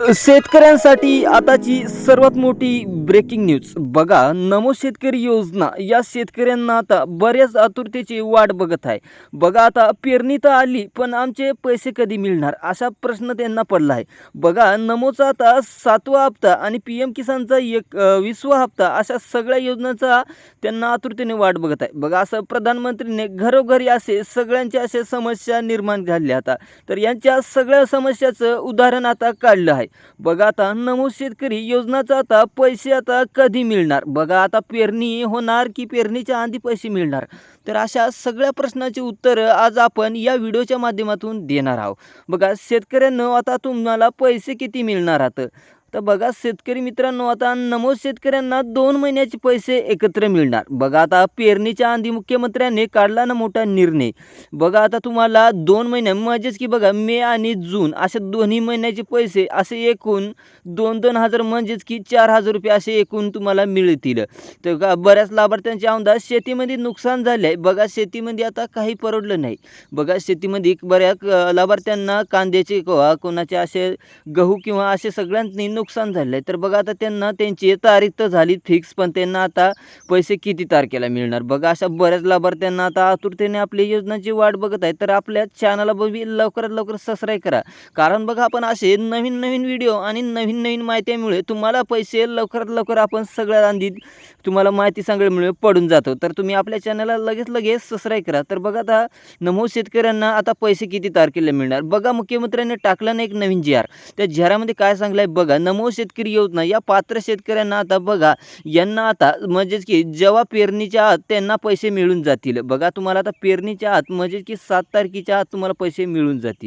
शेतकऱ्यांसाठी आताची सर्वात मोठी ब्रेकिंग न्यूज बघा नमो शेतकरी योजना या शेतकऱ्यांना आता बऱ्याच आतुरतेची वाट बघत आहे. बघा आता पेरणी तर आली पण आमचे पैसे कधी मिळणार? असा प्रश्न त्यांना पडला आहे. बघा नमोचा आता सातवा हप्ता आणि पी एम किसानचा एक वीसवा विसवा हप्ता अशा सगळ्या योजनांचा त्यांना आतुरतेने वाट बघत आहे. बघा असं प्रधानमंत्रीने घरोघरी असे सगळ्यांच्या अशा समस्या निर्माण झाल्या आता. तर यांच्या सगळ्या समस्याचं उदाहरण आता काढलं आहे. बघा आता नमो शेतकरी योजनाचा आता पैसे आता कधी मिळणार? बघा आता पेरणी होणार की पेरणीच्या आधी पैसे मिळणार? तर अशा सगळ्या प्रश्नाची उत्तरं आज आपण या व्हिडिओच्या माध्यमातून देणार आहोत. बघा शेतकऱ्यांना आता तुम्हाला पैसे किती मिळणार आहेत? तर बघा शेतकरी मित्रांनो आता नमो शेतकऱ्यांना दोन महिन्याचे पैसे एकत्र मिळणार. बघा आता पेरणीच्या आधी मुख्यमंत्र्यांनी काढला ना मोठा निर्णय. बघा आता तुम्हाला दोन महिने म्हणजेच की बघा मे आणि जून असे दोन्ही महिन्याचे पैसे असे एकूण दोन दोन हजार म्हणजेच की चार हजार रुपये असे एकूण तुम्हाला मिळतील. तर का बऱ्याच लाभार्थ्यांचे अंदाज शेतीमध्ये नुकसान झाले आहे बघा शेतीमध्ये आता काही परवडलं नाही. बघा शेतीमध्ये बऱ्याच लाभार्थ्यांना कांद्याचे किंवा कोणाचे असे गहू किंवा असे सगळ्यांनी नुकसान झालं आहे तर बघा आता त्यांना त्यांची तारीख तर झाली फिक्स पण त्यांना आता पैसे किती तारखेला मिळणार? बघा अशा बऱ्याच लाभार्थ्यांना आता आतुरतेने आपल्या योजनाची वाट बघत आहे. तर आपल्या चॅनलला बघी लवकरात लवकर सबस्क्राईब करा. कारण बघा आपण असे नवीन नवीन व्हिडिओ आणि नवीन नवीन माहितीमुळे तुम्हाला पैसे लवकरात लवकर आपण सगळ्या आधी तुम्हाला माहिती सांगण्यामुळे पडून जातो. तर तुम्ही आपल्या चॅनलला लगेच लगेच सबस्क्राईब करा. तर बघा आता नमो शेतकऱ्यांना आता पैसे किती तारखेला मिळणार? बघा मुख्यमंत्र्यांनी टाकलं ना एक नवीन जी आर त्या जी आरामध्ये काय सांगलं आहे बघा नमो शेतकरी योजना या पात्र शेतकऱ्यांना आता बघा यांना आता म्हणजेच की जेव्हा पेरणीच्या आत त्यांना पैसे मिळून जातील. बघा तुम्हाला आता पेरणीच्या आत म्हणजेच की सात तारखेच्या आत तुम्हाला पैसे मिळून जातील.